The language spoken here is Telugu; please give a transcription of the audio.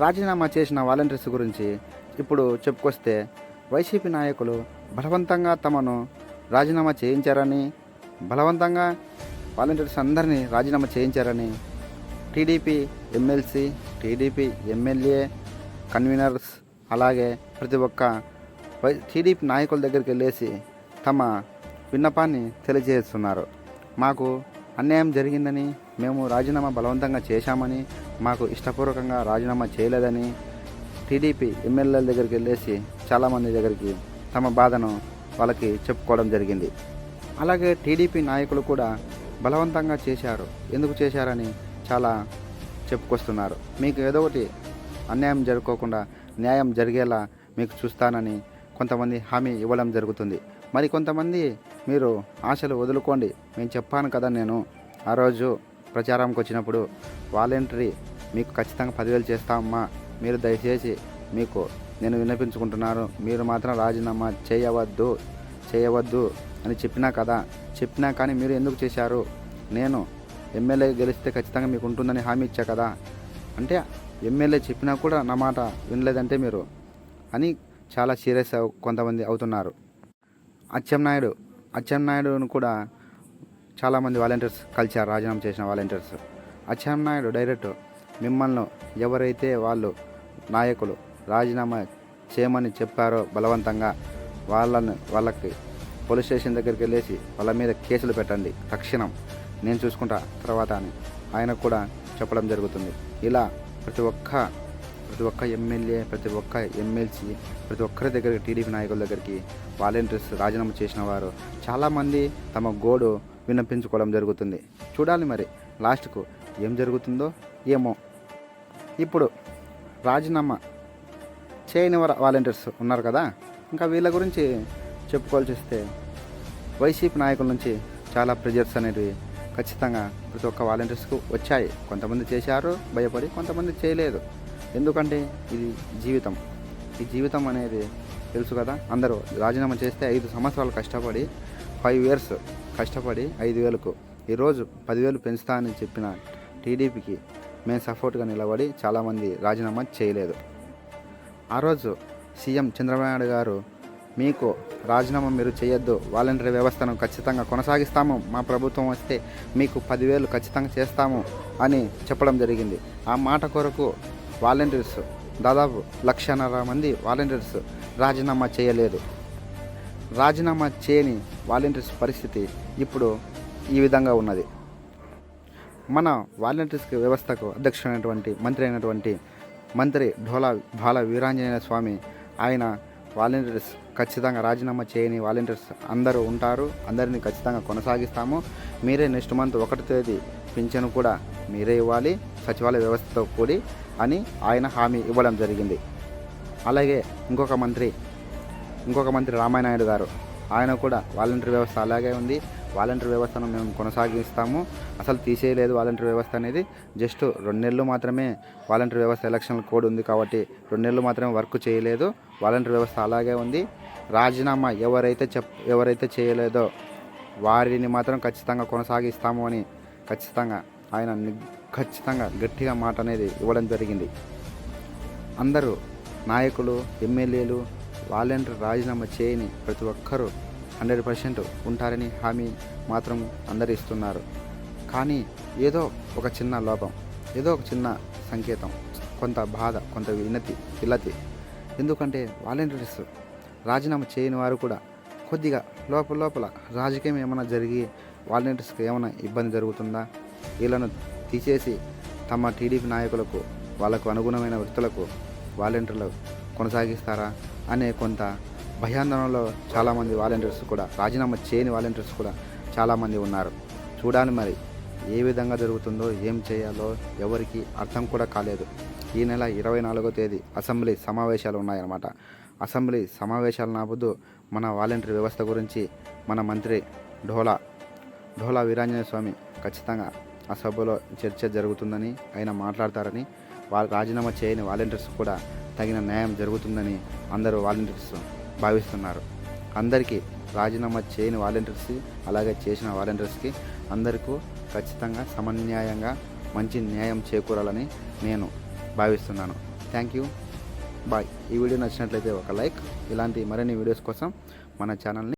రాజీనామా చేసిన వాలంటీర్స్ గురించి ఇప్పుడు చెప్పుకొస్తే వైసీపీ నాయకులు బలవంతంగా తమను రాజీనామా చేయించారని బలవంతంగా వాలంటీర్స్ అందరినీ రాజీనామా చేయించారని TDP MLC TDP MLA conveners అలాగే ప్రతి ఒక్క వై టీడీపీ నాయకుల దగ్గరికి వెళ్ళేసి తమ విన్నపాన్ని తెలియజేస్తున్నారు. మాకు అన్యాయం జరిగిందని మేము రాజీనామా బలవంతంగా చేశామని మాకు ఇష్టపూర్వకంగా రాజీనామా చేయలేదని టీడీపీ ఎమ్మెల్యేల దగ్గరికి వెళ్ళేసి చాలామంది దగ్గరికి తమ బాధను వాళ్ళకి చెప్పుకోవడం జరిగింది. అలాగే టీడీపీ నాయకులు కూడా బలవంతంగా చేశారు. ఎందుకు చేశారని చాలా చెప్పుకొస్తున్నారు. మీకు ఏదో ఒకటి అన్యాయం జరుపుకోకుండా న్యాయం జరిగేలా మీకు చూస్తానని కొంతమంది హామీ ఇవ్వడం జరుగుతుంది. మరి కొంతమంది మీరు ఆశలు వదులుకోండి. నేను చెప్పాను కదా నేను ఆ రోజు ప్రచారంకి వచ్చినప్పుడు వాలంటరీ మీకు ఖచ్చితంగా పదివేలు చేస్తామమ్మా. మీరు దయచేసి మీకు నేను వినిపించుకుంటున్నాను మీరు మాత్రం రాజీనామా చేయవద్దు చేయవద్దు అని చెప్పినా కదా చెప్పినా కానీ మీరు ఎందుకు చేశారు? నేను ఎమ్మెల్యే గెలిస్తే ఖచ్చితంగా మీకు ఉంటుందని హామీ ఇచ్చా కదా. అంటే ఎమ్మెల్యే చెప్పినా కూడా నా మాట వినలేదంటే మీరు అని చాలా సీరియస్ కొంతమంది అవుతున్నారు. అచ్చెన్నాయుడు అచ్చెన్నాయుడును కూడా చాలామంది వాలంటీర్స్ కలిసారు రాజీనామా చేసిన వాలంటీర్స్. అచ్చెన్నాయుడు డైరెక్ట్ మిమ్మల్ని ఎవరైతే వాళ్ళు నాయకులు రాజీనామా చేయమని చెప్పారో బలవంతంగా వాళ్ళని వాళ్ళకి పోలీస్ స్టేషన్ దగ్గరికి వెళ్ళేసి వాళ్ళ మీద కేసులు పెట్టండి తక్షణం. నేను చూసుకుంటా తర్వాత అని ఆయన కూడా చెప్పడం జరుగుతుంది. ఇలా ప్రతి ఒక్క ప్రతి ఒక్క ఎమ్మెల్యే ప్రతి ఒక్క ఎమ్మెల్సీ ప్రతి ఒక్కరి దగ్గరికి టీడీపీ నాయకుల దగ్గరికి వాలంటీర్స్ రాజీనామా చేసిన వారు చాలామంది తమ గోడు విన్నపించుకోవడం జరుగుతుంది. చూడాలి మరి లాస్ట్కు ఏం జరుగుతుందో ఏమో. ఇప్పుడు రాజీనామా చేయని వాలంటీర్స్ ఉన్నారు కదా ఇంకా వీళ్ళ గురించి చెప్పుకోవాల్సి వస్తే వైసీపీ నాయకుల నుంచి చాలా ప్రెజర్స్ అనేవి ఖచ్చితంగా ప్రతి ఒక్క వాలంటీర్స్కు వచ్చాయి. కొంతమంది చేశారు భయపడి కొంతమంది చేయలేదు. ఎందుకంటే ఇది జీవితం. ఈ జీవితం అనేది తెలుసు కదా అందరూ రాజీనామా చేస్తే ఐదు సంవత్సరాలు కష్టపడి ఫైవ్ ఇయర్స్ కష్టపడి ఐదు వేలకు ఈరోజు పదివేలు పెంచుతా అని చెప్పిన టీడీపీకి మేము సపోర్ట్గా నిలబడి చాలామంది రాజీనామా చేయలేదు. ఆ రోజు సీఎం చంద్రబాబు నాయుడు గారు మీకు రాజీనామా మీరు చేయొద్దు వాలంటరీ వ్యవస్థను ఖచ్చితంగా కొనసాగిస్తాము మా ప్రభుత్వం వస్తే మీకు పదివేలు ఖచ్చితంగా చేస్తాము అని చెప్పడం జరిగింది. ఆ మాట కొరకు వాలంటీర్స్ దాదాపు లక్షన్నర మంది వాలంటీర్స్ రాజీనామా చేయలేదు. రాజీనామా చేయని వాలంటీర్స్ పరిస్థితి ఇప్పుడు ఈ విధంగా ఉన్నది. మన వాలంటీర్స్ వ్యవస్థకు అధ్యక్షుడైనటువంటి మంత్రి అయినటువంటి మంత్రి ఢోలా బాల వీరాంజనేయ స్వామి ఆయన వాలంటీర్స్ ఖచ్చితంగా రాజీనామా చేయని వాలంటీర్స్ అందరూ ఉంటారు. అందరినీ ఖచ్చితంగా కొనసాగిస్తాము. మీరే నెక్స్ట్ మంత్ ఒకటి తేదీ పింఛను కూడా మీరే ఇవ్వాలి సచివాలయ వ్యవస్థతో కూడి అని ఆయన హామీ ఇవ్వడం జరిగింది. అలాగే ఇంకొక మంత్రి ఇంకొక మంత్రి రామానాయుడు గారు ఆయన కూడా వాలంటీర్ వ్యవస్థ అలాగే ఉంది. వాలంటీర్ వ్యవస్థను మేము కొనసాగిస్తాము. అసలు తీసేయలేదు వాలంటీర్ వ్యవస్థ అనేది. జస్ట్ రెండు నెలలు మాత్రమే వాలంటీర్ వ్యవస్థ ఎలక్షన్ కోడ్ ఉంది కాబట్టి రెండు నెలలు మాత్రమే వర్క్ చేయలేదు. వాలంటీర్ వ్యవస్థ అలాగే ఉంది. రాజీనామా ఎవరైతే చెప్ ఎవరైతే చేయలేదో వారిని మాత్రం ఖచ్చితంగా కొనసాగిస్తాము అని ఖచ్చితంగా ఆయన ఖచ్చితంగా గట్టిగా మాట అనేది ఇవ్వడం జరిగింది. అందరూ నాయకులు ఎమ్మెల్యేలు వాలంటీర్ రాజీనామా చేయని ప్రతి ఒక్కరూ హండ్రెడ్ పర్సెంట్ ఉంటారని హామీ మాత్రం అందరు ఇస్తున్నారు కానీ ఏదో ఒక చిన్న లోపం ఏదో ఒక చిన్న సంకేతం కొంత బాధ కొంత వినతి విలతి. ఎందుకంటే వాలంటీర్స్ రాజీనామా చేయని వారు కూడా కొద్దిగా లోపల లోపల రాజకీయం ఏమైనా జరిగి వాలంటీర్స్కి ఏమైనా ఇబ్బంది జరుగుతుందా? వీళ్ళను తీసేసి తమ టీడీపీ నాయకులకు వాళ్ళకు అనుగుణమైన వ్యక్తులకు వాలంటీర్లు కొనసాగిస్తారా అనే కొంత భయాందోళనలో చాలామంది వాలంటీర్స్ కూడా రాజీనామా చేయని వాలంటీర్స్ కూడా చాలామంది ఉన్నారు. చూడాలి మరి ఏ విధంగా జరుగుతుందో ఏం చేయాలో ఎవరికి అర్థం కూడా కాలేదు. ఈ నెల ఇరవై నాలుగో తేదీ అసెంబ్లీ సమావేశాలు ఉన్నాయన్నమాట. అసెంబ్లీ సమావేశాలు నాపుదు మన వాలంటీర్ వ్యవస్థ గురించి మన మంత్రి ఢోలా ఢోలా వీరాంజనేయ స్వామి ఖచ్చితంగా ఆ సభలో చర్చ జరుగుతుందని ఆయన మాట్లాడతారని వాళ్ళు రాజీనామా చేయని వాలంటీర్స్ కూడా తగిన న్యాయం జరుగుతుందని అందరూ వాలంటీర్స్ భావిస్తున్నారు. అందరికీ రాజీనామా చేయని వాలంటీర్స్ అలాగే చేసిన వాలంటీర్స్కి అందరికీ ఖచ్చితంగా సమన్యాయంగా మంచి న్యాయం చేకూరాలని నేను భావిస్తున్నాను. థ్యాంక్ యూ బాయ్ ఈ వీడియో నచ్చినట్లయితే ఒక లైక్. ఇలాంటి మరిన్ని వీడియోస్ కోసం మన ఛానల్ని